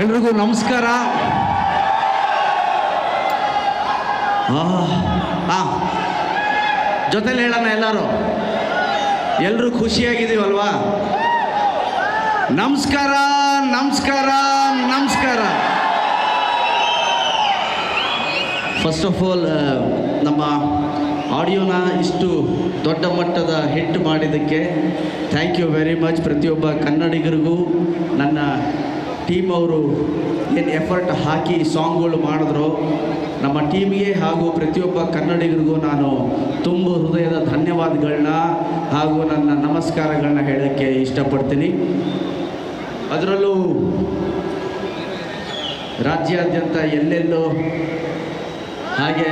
ಎಲ್ರಿಗೂ ನಮಸ್ಕಾರ. ಹಾಂ ಜೊತೆಲಿ ಹೇಳೋಣ ಎಲ್ಲರೂ. ಎಲ್ಲರೂ ಖುಷಿಯಾಗಿದ್ದೀವಲ್ವಾ? ನಮಸ್ಕಾರ ನಮಸ್ಕಾರ ನಮಸ್ಕಾರ. ಫಸ್ಟ್ ಆಫ್ ಆಲ್ ನಮ್ಮ ಆಡಿಯೋನ ಇಷ್ಟು ದೊಡ್ಡ ಮಟ್ಟದ ಹಿಟ್ ಮಾಡಿದ್ದಕ್ಕೆ ಥ್ಯಾಂಕ್ ಯು ವೆರಿ ಮಚ್ ಪ್ರತಿಯೊಬ್ಬ ಕನ್ನಡಿಗರಿಗೂ, ನನ್ನ ಟೀಮ್ ಅವರು ಏನು ಎಫರ್ಟ್ ಹಾಕಿ ಸಾಂಗ್ಗಳು ಮಾಡಿದ್ರು, ನಮ್ಮ ಟೀಮ್ಗೆ ಹಾಗೂ ಪ್ರತಿಯೊಬ್ಬ ಕನ್ನಡಿಗರಿಗೂ ನಾನು ತುಂಬ ಹೃದಯದ ಧನ್ಯವಾದಗಳನ್ನ ಹಾಗೂ ನನ್ನ ನಮಸ್ಕಾರಗಳನ್ನ ಹೇಳೋಕ್ಕೆ ಇಷ್ಟಪಡ್ತೀನಿ. ಅದರಲ್ಲೂ ರಾಜ್ಯಾದ್ಯಂತ ಎಲ್ಲೆಲ್ಲೋ ಹಾಗೆ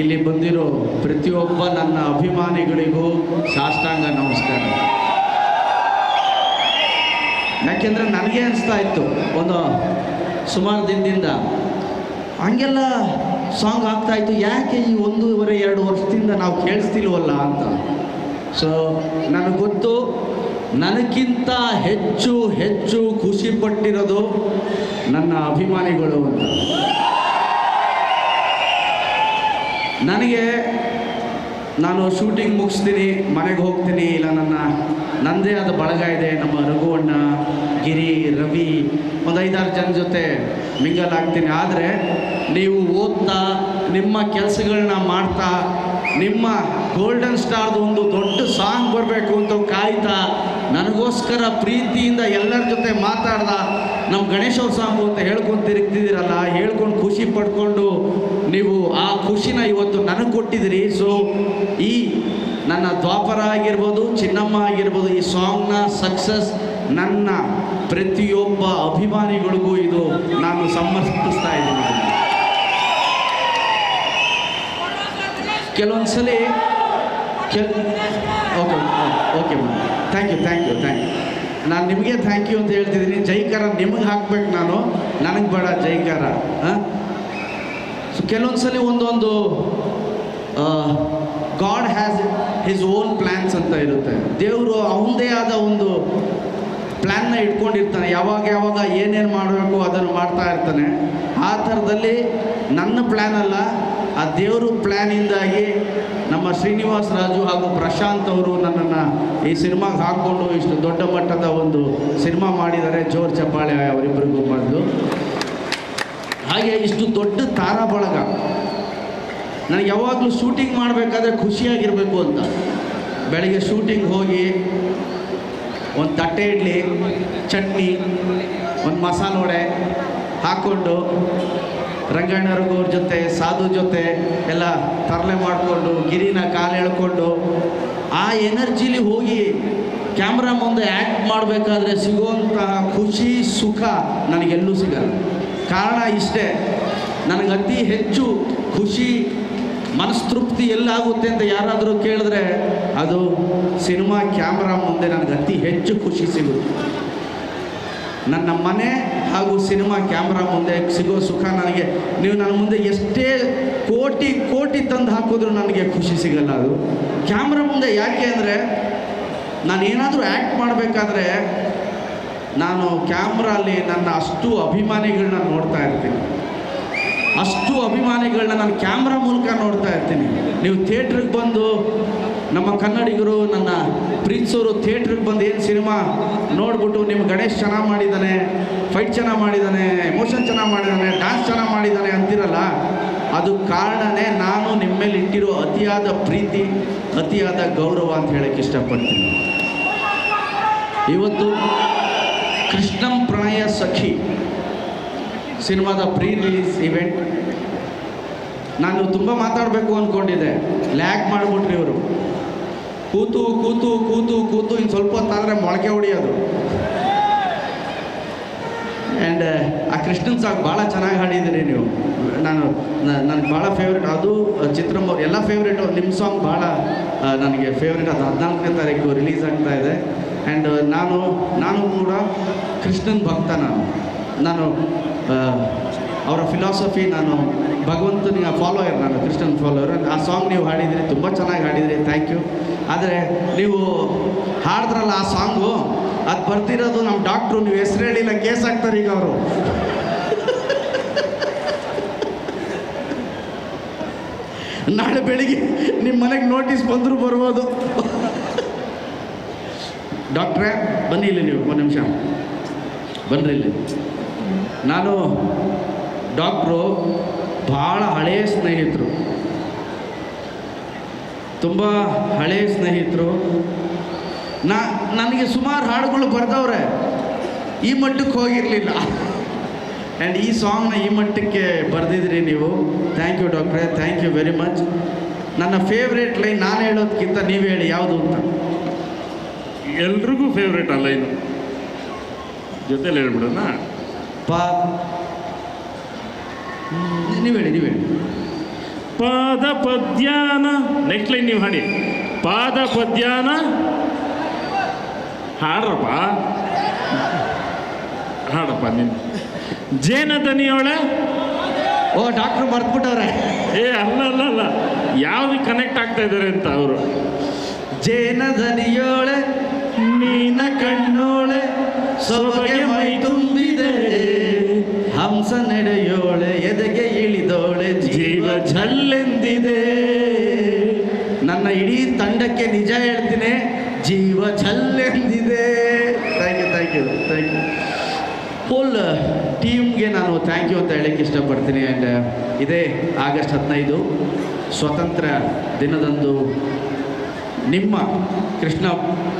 ಇಲ್ಲಿ ಬಂದಿರೋ ಪ್ರತಿಯೊಬ್ಬ ನನ್ನ ಅಭಿಮಾನಿಗಳಿಗೂ ಸಾಷ್ಟಾಂಗ ನಮಸ್ಕಾರ. ಯಾಕೆಂದರೆ ನನಗೆ ಅನಿಸ್ತಾ ಇತ್ತು ಒಂದು ಸುಮಾರು ದಿನದಿಂದ. ಹಂಗೆಲ್ಲ ಸಾಂಗ್ ಆಗ್ತಾ ಇತ್ತು. ಯಾಕೆ ಈ ಒಂದೂವರೆ, ಎರಡು ವರ್ಷದಿಂದ ನಾವು ಕೇಳಿಸ್ತಿಲ್ವಲ್ಲ ಅಂತ. ಸೊ ನನಗೆ ಗೊತ್ತು, ನನಗಿಂತ ಹೆಚ್ಚು ಹೆಚ್ಚು ಖುಷಿ ಪಟ್ಟಿರೋದು ನನ್ನ ಅಭಿಮಾನಿಗಳು ಅಂತ. ನನಗೆ ನಾನು ಶೂಟಿಂಗ್ ಮುಗಿಸ್ತೀನಿ, ಮನೆಗೆ ಹೋಗ್ತೀನಿ, ಇಲ್ಲ ನನ್ನ ನನ್ನದೇ ಆದ ಬಳಗ ಇದೆ ನಮ್ಮ ರಘುವಣ್ಣ, ಗಿರಿ, ರವಿ ಒಂದು ಐದಾರು ಜನ ಜೊತೆ ಮಿಂಗಲ್ ಆಗ್ತೀನಿ. ಆದರೆ ನೀವು ಓದ್ತಾ, ನಿಮ್ಮ ಕೆಲಸಗಳನ್ನ ಮಾಡ್ತಾ, ನಿಮ್ಮ ಗೋಲ್ಡನ್ ಸ್ಟಾರ್ದು ಒಂದು ದೊಡ್ಡ ಸಾಂಗ್ ಬರಬೇಕು ಅಂತ ಕಾಯ್ತಾ ನನಗೋಸ್ಕರ ಪ್ರೀತಿಯಿಂದ ಎಲ್ಲರ ಜೊತೆ ಮಾತಾಡ್ದ ನಮ್ಮ ಗಣೇಶೋತ್ಸವ ಅಂತ ಹೇಳ್ಕೊಂಡು ತಿರುಗ್ತಿದ್ದೀರಲ್ಲ ಹೇಳ್ಕೊಂಡು ಖುಷಿ ಪಡ್ಕೊಂಡು ನೀವು ಆ ಖುಷಿನ ಇವತ್ತು ನನಗೆ ಕೊಟ್ಟಿದ್ದೀರಿ. ಸೊ ಈ ನನ್ನ ದ್ವಾಪರ ಆಗಿರ್ಬೋದು, ಚಿನ್ನಮ್ಮ ಆಗಿರ್ಬೋದು, ಈ ಸಾಂಗ್ನ ಸಕ್ಸಸ್ ನನ್ನ ಪ್ರತಿಯೊಬ್ಬ ಅಭಿಮಾನಿಗಳಿಗೂ ಇದು ನಾನು ಸಮರ್ಪಿಸ್ತಾ ಇದ್ದೀನಿ. ಕೆಲವೊಂದು ಸಲ ಕೆಲ್ okay okay ma'am thank you thank you thank you ನಾನು ನಿಮಗೆ ಥ್ಯಾಂಕ್ ಯು ಅಂತ ಹೇಳ್ತಿದ್ದೀನಿ. ಜೈಕಾರ ನಿಮಗೆ ಹಾಕ್ಬೇಕು ನಾನು. ನನಗೆ ಬೇಡ ಜೈಕಾರ, ಹಾಂ? ಸೊ ಕೆಲವೊಂದು ಸಲ ಒಂದೊಂದು God has his own plans ಅಂತ ಇರುತ್ತೆ. ದೇವರು ಅವನದೇ ಆದ ಒಂದು ಪ್ಲ್ಯಾನ್ನ ಇಟ್ಕೊಂಡಿರ್ತಾನೆ. ಯಾವಾಗ ಯಾವಾಗ ಏನೇನು ಮಾಡಬೇಕು ಅದನ್ನು ಮಾಡ್ತಾ ಇರ್ತಾನೆ. ಆ ಥರದಲ್ಲಿ ನನ್ನ ಪ್ಲ್ಯಾನ್ ಅಲ್ಲ, ಆ ದೇವರು ಪ್ಲ್ಯಾನಿಂದಾಗಿ ಶ್ರೀನಿವಾಸ್ ರಾಜು ಹಾಗೂ ಪ್ರಶಾಂತ್ ಅವರು ನನ್ನನ್ನು ಈ ಸಿನಿಮಾಗೆ ಹಾಕ್ಕೊಂಡು ಇಷ್ಟು ದೊಡ್ಡ ಮಟ್ಟದ ಒಂದು ಸಿನಿಮಾ ಮಾಡಿದ್ದಾರೆ. ಜೋರ್ ಚಪ್ಪಾಳೆ ಅವರಿಬ್ಬರಿಗೂ ಬಂದು. ಹಾಗೆ ಇಷ್ಟು ದೊಡ್ಡ ತಾರಾ ಬಳಗ ನನಗೆ ಯಾವಾಗಲೂ ಶೂಟಿಂಗ್ ಮಾಡಬೇಕಾದ್ರೆ ಖುಷಿಯಾಗಿರಬೇಕು ಅಂತ. ಬೆಳಗ್ಗೆ ಶೂಟಿಂಗ್ ಹೋಗಿ ಒಂದು ತಟ್ಟೆ ಇಡ್ಲಿ, ಚಟ್ನಿ, ಒಂದು ಮಸಾಲೆ ವಡೆ ಹಾಕ್ಕೊಂಡು ರಂಗಣ್ಣವ್ರಿಗವ್ರ ಜೊತೆ, ಸಾಧು ಜೊತೆ ಎಲ್ಲ ತರಲೆ ಮಾಡಿಕೊಂಡು, ಗಿರಿನ ಕಾಲು ಎಳ್ಕೊಂಡು ಆ ಎನರ್ಜಿಲಿ ಹೋಗಿ ಕ್ಯಾಮ್ರಾ ಮುಂದೆ ಆ್ಯಕ್ಟ್ ಮಾಡಬೇಕಾದ್ರೆ ಸಿಗುವಂತಹ ಖುಷಿ, ಸುಖ ನನಗೆಲ್ಲೂ ಸಿಗಲ್ಲ. ಕಾರಣ ಇಷ್ಟೇ, ನನಗೆ ಅತಿ ಹೆಚ್ಚು ಖುಷಿ, ಮನಸ್ತೃಪ್ತಿ ಎಲ್ಲಾಗುತ್ತೆ ಅಂತ ಯಾರಾದರೂ ಕೇಳಿದ್ರೆ ಅದು ಸಿನಿಮಾ ಕ್ಯಾಮ್ರಾ ಮುಂದೆ ನನಗೆ ಅತಿ ಹೆಚ್ಚು ಖುಷಿ ಸಿಗುತ್ತೆ. ನನ್ನ ಮನೆ ಹಾಗೂ ಸಿನಿಮಾ ಕ್ಯಾಮ್ರಾ ಮುಂದೆ ಸಿಗೋ ಸುಖ ನನಗೆ. ನೀವು ನನ್ನ ಮುಂದೆ ಎಷ್ಟೇ ಕೋಟಿ ಕೋಟಿ ತಂದು ಹಾಕಿದ್ರು ನನಗೆ ಖುಷಿ ಸಿಗಲ್ಲ ಅದು. ಕ್ಯಾಮ್ರಾ ಮುಂದೆ ಯಾಕೆ ಅಂದರೆ ನಾನು ಏನಾದರೂ ಆ್ಯಕ್ಟ್ ಮಾಡಬೇಕಾದ್ರೆ ನಾನು ಕ್ಯಾಮ್ರಲ್ಲಿ ನನ್ನ ಅಷ್ಟು ಅಭಿಮಾನಿಗಳನ್ನ ನೋಡ್ತಾ ಇರ್ತೀನಿ. ಅಷ್ಟು ಅಭಿಮಾನಿಗಳನ್ನ ನಾನು ಕ್ಯಾಮ್ರಾ ಮೂಲಕ ನೋಡ್ತಾ ಇರ್ತೀನಿ. ನೀವು ಥಿಯೇಟ್ರಿಗೆ ಬಂದು ನಮ್ಮ ಕನ್ನಡಿಗರು, ನನ್ನ ಪ್ರೀತಿಸೋರು ಥಿಯೇಟ್ರಿಗೆ ಬಂದು ಏನು ಸಿನಿಮಾ ನೋಡ್ಬಿಟ್ಟು ನಿಮ್ಮ ಗಣೇಶ್ ಚೆನ್ನಾಗಿ ಮಾಡಿದ್ದಾನೆ, ಫೈಟ್ ಚೆನ್ನಾಗಿ ಮಾಡಿದ್ದಾನೆ, ಎಮೋಷನ್ ಚೆನ್ನಾಗಿ ಮಾಡಿದ್ದಾನೆ, ಡ್ಯಾನ್ಸ್ ಚೆನ್ನಾಗಿ ಮಾಡಿದ್ದಾನೆ ಅಂತಿರಲ್ಲ, ಅದು ಕಾರಣನೇ ನಾನು ನಿಮ್ಮ ಮೇಲೆ ಇಟ್ಟಿರೋ ಅತಿಯಾದ ಪ್ರೀತಿ, ಅತಿಯಾದ ಗೌರವ ಅಂತ ಹೇಳಕ್ಕೆ ಇಷ್ಟಪಡ್ತೀನಿ. ಇವತ್ತು ಕೃಷ್ಣಂ ಪ್ರಣಯ ಸಖಿ ಸಿನಿಮಾದ ಪ್ರೀ ರಿಲೀಸ್ ಇವೆಂಟ್. ನಾನು ತುಂಬ ಮಾತಾಡಬೇಕು ಅಂದ್ಕೊಂಡಿದ್ದೆ ಲ್ಯಾಕ್ ಮಾಡಿಬಿಟ್ರಿ ಇವರು. ಕೂತು ಕೂತು ಕೂತು ಕೂತು, ಇನ್ನು ಸ್ವಲ್ಪ ಹೊತ್ತಾದರೆ ಮೊಳಕೆ ಹೊಡಿಯೋದು. ಆ್ಯಂಡ್ ಆ ಕೃಷ್ಣನ್ ಸಾಂಗ್ ಭಾಳ ಚೆನ್ನಾಗಿ ಹಾಡಿದ್ದೀರಿ ನೀವು. ನಾನು ನನಗೆ ಭಾಳ ಫೇವ್ರೇಟ್ ಅದು ಚಿತ್ರಮ್ಮ ಎಲ್ಲ ಫೇವ್ರೇಟು ನಿಮ್ಮ ಸಾಂಗ್ ಭಾಳ ನನಗೆ ಫೇವ್ರೇಟ್ ಅದು ಹದಿನಾಲ್ಕನೇ ತಾರೀಕು ರಿಲೀಸ್ ಆಗ್ತಾ ಇದೆ. ಆ್ಯಂಡ್ ನಾನು ನಾನು ಕೂಡ ಕೃಷ್ಣನ್ ಭಕ್ತ ನಾನು. ನಾನು ಅವರ ಫಿಲಾಸಫಿ ನಾನು ಭಗವಂತನಿಗೆ ಫಾಲೋಯರ್ ನಾನು ಕ್ರಿಶ್ಚಿಯನ್ ಫಾಲೋಯರ್ ಆ ಸಾಂಗ್ ನೀವು ಹಾಡಿದಿರಿ ತುಂಬ ಚೆನ್ನಾಗಿ ಹಾಡಿದಿರಿ ಥ್ಯಾಂಕ್ ಯು ಆದರೆ ನೀವು ಹಾಡಿದ್ರಲ್ಲ ಆ ಸಾಂಗು ಅದು ಬರ್ತಿರೋದು ನಮ್ಮ ಡಾಕ್ಟ್ರು ನೀವು ಹೆಸರು ಹೇಳಿಲ್ಲ, ಕೇಸ್ ಆಗ್ತಾರೆ ಈಗ ಅವರು. ನಾಳೆ ಬೆಳಿಗ್ಗೆ ನಿಮ್ಮ ಮನೆಗೆ ನೋಟಿಸ್ ಬಂದರೂ ಬರ್ಬೋದು. ಡಾಕ್ಟ್ರೇ ಬನ್ನಿ ಇಲ್ಲಿ ನೀವು, ಒಂದು ನಿಮಿಷ. ಬನ್ನಿರಿ ಇಲ್ಲಿ. ನಾನು ಡಾಕ್ಟ್ರು ಭಾಳ ಹಳೆಯ ಸ್ನೇಹಿತರು. ತುಂಬ ಹಳೆಯ ಸ್ನೇಹಿತರು. ನಾ ನನಗೆ ಸುಮಾರು ಹಾಡುಗಳು ಬರೆದವ್ರೆ. ಈ ಮಟ್ಟಕ್ಕೆ ಹೋಗಿರಲಿಲ್ಲ. ಆ್ಯಂಡ್ ಈ ಸಾಂಗ್ನ ಈ ಮಟ್ಟಕ್ಕೆ ಬರೆದಿದ್ರಿ ನೀವು. ಥ್ಯಾಂಕ್ ಯು ಡಾಕ್ಟ್ರೆ ಥ್ಯಾಂಕ್ ಯು ವೆರಿ ಮಚ್ ನನ್ನ ಫೇವ್ರೇಟ್ ಲೈನ್ ನಾನು ಹೇಳೋದಕ್ಕಿಂತ ನೀವು ಹೇಳಿ ಯಾವುದು ಅಂತ? ಎಲ್ರಿಗೂ ಫೇವ್ರೇಟ್ ಆ ಲೈನು ಜೊತೆಲಿ ಹೇಳ್ಬಿಡೋಣ? ಪಾ ನೀವು ಹೇಳಿ ನೀವು ಹೇಳಿ. ಪಾದ ಪದ್ಯಾನ ನೆಕ್ಸ್ಟ್ ಲೈನ್ ನೀವು ಹಾಡಿ. ಪಾದ ಪದ್ಯಾನ ಹಾಡ್ರಪ್ಪ. ಹಾಡಪ್ಪ ನೀನು. ಜೇನ ದನಿಯೋಳೆ. ಓ ಡಾಕ್ಟ್ರು ಮರ್ತ್ಬಿಟ್ಟವ್ರೆ. ಏ ಅಲ್ಲ ಅಲ್ಲ ಅಲ್ಲ. ಯಾವ್ದು ಕನೆಕ್ಟ್ ಆಗ್ತಾ ಇದ್ದಾರೆ ಅಂತ ಅವರು. ಜೇನ ದನಿಯೋಳೆ ನೀನ ಕಣ್ಣೋಳೆ ಸೊಬಗೆ ಮೈ ತುಂಬಿದೆ. ಹಂಸ ನಡೆಯೋಳೆ. ಜೀವ ಝಲ್ಲೆಂದಿದೆ. ನನ್ನ ಇಡೀ ತಂಡಕ್ಕೆ ನಿಜ ಹೇಳ್ತೀನಿ, ಜೀವ ಜಲ್ಲೆಂದಿದೆ thank you thank you thank you full ಟೀಮ್ಗೆ ನಾನು ಥ್ಯಾಂಕ್ ಯು ಅಂತ ಹೇಳಕ್ಕೆ ಇಷ್ಟಪಡ್ತೀನಿ. ಆ್ಯಂಡ್ ಇದೇ ಆಗಸ್ಟ್ ಹದಿನೈದು ಸ್ವತಂತ್ರ ದಿನದಂದು ನಿಮ್ಮ ಕೃಷ್ಣ,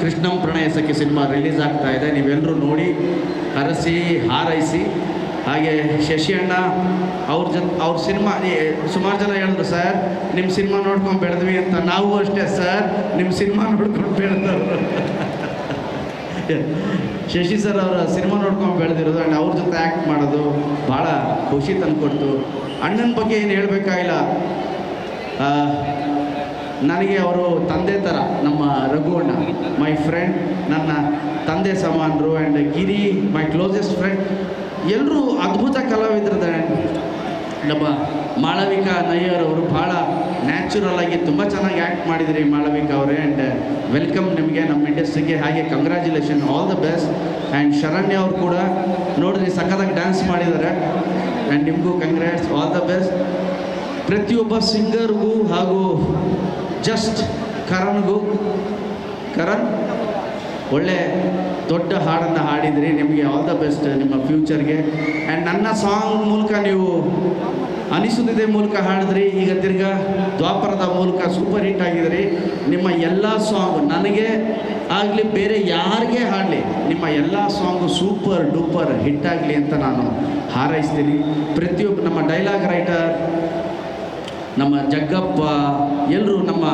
ಕೃಷ್ಣಂ ಪ್ರಣಯ ಸಖಿ ಸಿನಿಮಾ ರಿಲೀಸ್ ಆಗ್ತಾ ಇದೆ. ನೀವೆಲ್ಲರೂ ನೋಡಿ ಹರಸಿ ಹಾರೈಸಿ. ಹಾಗೆ ಶಶಿ ಅಣ್ಣ, ಅವ್ರ ಜೊತೆ ಅವ್ರ ಸಿನಿಮಾ ಸುಮಾರು ಜನ ಹೇಳಿದ್ರು, ಸರ್ ನಿಮ್ಮ ಸಿನಿಮಾ ನೋಡ್ಕೊಂಡು ಬೆಳೆದ್ವಿ ಅಂತ ನಾವು ಅಷ್ಟೇ, ಸರ್ ನಿಮ್ಮ ಸಿನಿಮಾ ನೋಡ್ಕೊಂಡು ಬೆಳೆದವರು. ಶಶಿ ಸರ್ ಅವರ ಸಿನಿಮಾ ನೋಡ್ಕೊಂಡು ಬೆಳೆದಿರೋದು ಆ್ಯಂಡ್ ಅವ್ರ ಜೊತೆ ಆ್ಯಕ್ಟ್ ಮಾಡೋದು ಭಾಳ ಖುಷಿ ತಂದುಕೊಡ್ತು ಅಣ್ಣನ ಬಗ್ಗೆ ಏನು ಹೇಳಬೇಕಾಗಿಲ್ಲ. ನನಗೆ ಅವರು ತಂದೆ ಥರ ನಮ್ಮ ರಘು ಅಣ್ಣ ಮೈ ಫ್ರೆಂಡ್ ನನ್ನ ತಂದೆ ಸಮಾನರು and Giri my closest friend ಎಲ್ಲರೂ ಅದ್ಭುತ ಕಲಾವಿದರಿದ್ದಾರೆ ನಮ್ಮ ಮಾಳವಿಕಾ ನಯ್ಯರ್ ಅವರು ಭಾಳ ನ್ಯಾಚುರಲ್ ಆಗಿ ತುಂಬ ಚೆನ್ನಾಗಿ ಆ್ಯಕ್ಟ್ ಮಾಡಿದಿರಿ ಮಾಳವಿಕಾ ಅವರೇ ಆ್ಯಂಡ್ ವೆಲ್ಕಮ್ ನಿಮಗೆ ನಮ್ಮ ಇಂಡಸ್ಟ್ರಿಗೆ. ಹಾಗೆ congratulation all the best and Sharanya ಅವರು ಕೂಡ ನೋಡಿದ್ರಿ ಸಖತ್ತಾಗಿ ಡ್ಯಾನ್ಸ್ ಮಾಡಿದ್ದಾರೆ. ಆ್ಯಂಡ್ ನಿಮಗೂ ಕಂಗ್ರ್ಯಾಟ್ಸ್ ಆಲ್ ದ ಬೆಸ್ಟ್ ಪ್ರತಿಯೊಬ್ಬ ಸಿಂಗರ್ಗೂ ಹಾಗೂ ಜಸ್ಟ್ ಕರಣ್ಗೂ ಕರಣ್ ಒಳ್ಳೆ ದೊಡ್ಡ ಹಾಡನ್ನು ಹಾಡಿದ್ರಿ. ನಿಮಗೆ ಆಲ್ ದ ಬೆಸ್ಟ್ ನಿಮ್ಮ ಫ್ಯೂಚರ್ಗೆ ಆ್ಯಂಡ್ ನನ್ನ ಸಾಂಗ್ ಮೂಲಕ ನೀವು ಅನಿಸುತ್ತಿದೆ ಮೂಲಕ ಹಾಡಿದ್ರಿ. ಈಗ ತಿರ್ಗಾ ದ್ವಾಪರದ ಮೂಲಕ ಸೂಪರ್ ಹಿಟ್ ಆಗಿದ್ರಿ. ನಿಮ್ಮ ಎಲ್ಲ ಸಾಂಗ್ ನನಗೆ ಆಗಲಿ ಬೇರೆ ಯಾರಿಗೆ ಹಾಡಲಿ, ನಿಮ್ಮ ಎಲ್ಲ ಸಾಂಗು ಸೂಪರ್ ಡೂಪರ್ ಹಿಟ್ ಆಗಲಿ ಅಂತ ನಾನು ಹಾರೈಸ್ತೀನಿ. ಪ್ರತಿಯೊಬ್ಬ ನಮ್ಮ ಡೈಲಾಗ್ ರೈಟರ್ ನಮ್ಮ ಜಗ್ಗಪ್ಪ ಎಲ್ಲರೂ ನಮ್ಮ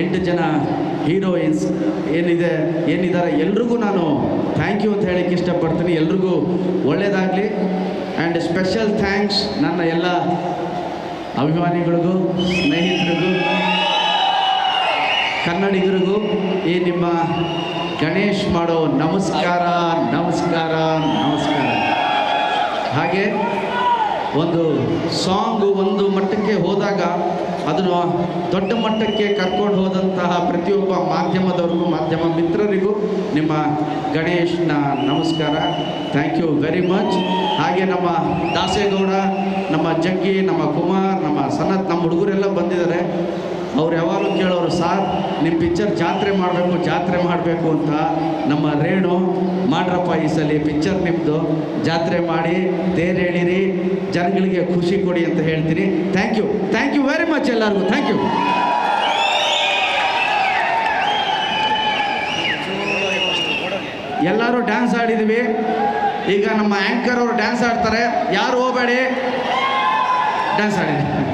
ಎಂಟು ಜನ ಹೀರೋಯಿನ್ಸ್ ಏನಿದೆ, ಏನಿದ್ದಾರೆ, ಎಲ್ರಿಗೂ ನಾನು ಥ್ಯಾಂಕ್ ಯು ಅಂತ ಹೇಳಕ್ಕೆ ಇಷ್ಟಪಡ್ತೀನಿ. ಎಲ್ರಿಗೂ ಒಳ್ಳೆಯದಾಗಲಿ ಆ್ಯಂಡ್ ಸ್ಪೆಷಲ್ ಥ್ಯಾಂಕ್ಸ್ ನನ್ನ ಎಲ್ಲ ಅಭಿಮಾನಿಗಳಿಗೂ, ಸ್ನೇಹಿತರಿಗೂ, ಕನ್ನಡಿಗರಿಗೂ, ಈ ನಿಮ್ಮ ಗಣೇಶ್ ಮಾಡೋ ನಮಸ್ಕಾರ ನಮಸ್ಕಾರ ನಮಸ್ಕಾರ. ಹಾಗೆ ಒಂದು ಸಾಂಗು ಒಂದು ಮಟ್ಟಕ್ಕೆ ಹೋದಾಗ ಅದನ್ನು ದೊಡ್ಡ ಮಟ್ಟಕ್ಕೆ ಕರ್ಕೊಂಡು ಹೋದಂತಹ ಪ್ರತಿಯೊಬ್ಬ ಮಾಧ್ಯಮದವ್ರಿಗೂ, ಮಾಧ್ಯಮ ಮಿತ್ರರಿಗೂ ನಿಮ್ಮ ಗಣೇಶನ ನಮಸ್ಕಾರ. ಥ್ಯಾಂಕ್ ಯು ವೆರಿ ಮಚ್ ಹಾಗೆ ನಮ್ಮ ದಾಸೇಗೌಡ, ನಮ್ಮ ಜಗ್ಗಿ, ನಮ್ಮ ಕುಮಾರ್, ನಮ್ಮ ಸನತ್, ನಮ್ಮ ಹುಡುಗರೆಲ್ಲ ಬಂದಿದ್ದಾರೆ. ಅವ್ರು ಯಾವಾಗಲೂ ಕೇಳೋರು, ಸಾರ್ ನಿಮ್ಮ ಪಿಕ್ಚರ್ ಜಾತ್ರೆ ಮಾಡಬೇಕು ಜಾತ್ರೆ ಮಾಡಬೇಕು ಅಂತ ನಮ್ಮ ರೇಣು ಮಾಡ್ರಪ್ಪ ಈ ಸಲ ಪಿಕ್ಚರ್ ನಿಮ್ಮದು ಜಾತ್ರೆ ಮಾಡಿ, ತೇರು ಹೇಳಿರಿ ಜನಗಳಿಗೆ ಖುಷಿ ಕೊಡಿ ಅಂತ ಹೇಳ್ತೀನಿ. Thank you thank you very much ಎಲ್ಲರಿಗೂ. ಥ್ಯಾಂಕ್ ಯು ಎಲ್ಲರೂ ಡ್ಯಾನ್ಸ್ ಆಡಿದ್ವಿ. ಈಗ ನಮ್ಮ ಆ್ಯಂಕರ್ ಅವರು ಡ್ಯಾನ್ಸ್ ಆಡ್ತಾರೆ. ಯಾರು ಹೋಗಬೇಡಿ? ಡ್ಯಾನ್ಸ್ ಆಡಿದ್ವಿ.